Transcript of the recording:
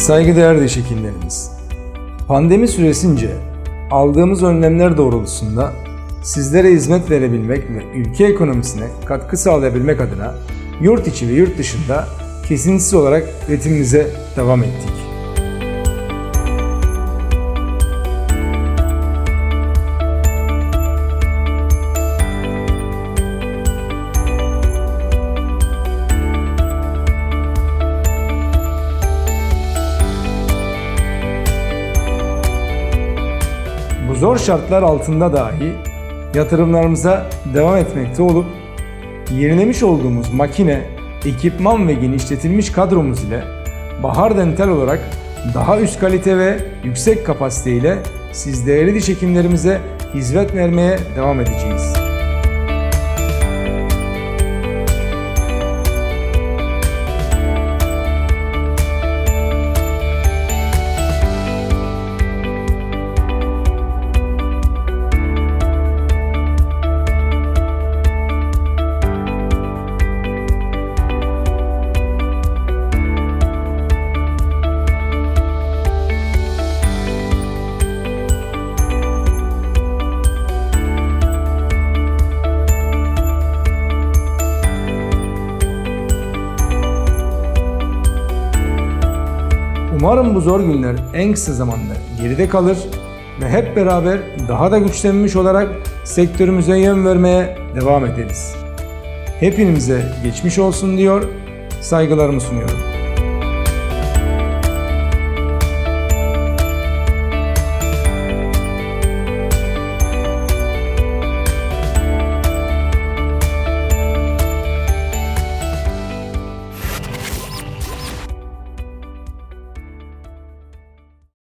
Saygıdeğer diş hekimlerimiz, pandemi süresince aldığımız önlemler doğrultusunda sizlere hizmet verebilmek ve ülke ekonomisine katkı sağlayabilmek adına yurt içi ve yurt dışında kesintisiz olarak üretimimize devam ettik. Zor şartlar altında dahi yatırımlarımıza devam etmekte olup yenilemiş olduğumuz makine, ekipman ve genişletilmiş kadromuz ile Bahar Dental olarak daha üst kalite ve yüksek kapasite ile siz değerli diş hekimlerimize hizmet vermeye devam edeceğiz. Umarım bu zor günler en kısa zamanda geride kalır ve hep beraber daha da güçlenmiş olarak sektörümüze yön vermeye devam ederiz. Hepinize geçmiş olsun diyor, saygılarımı sunuyorum.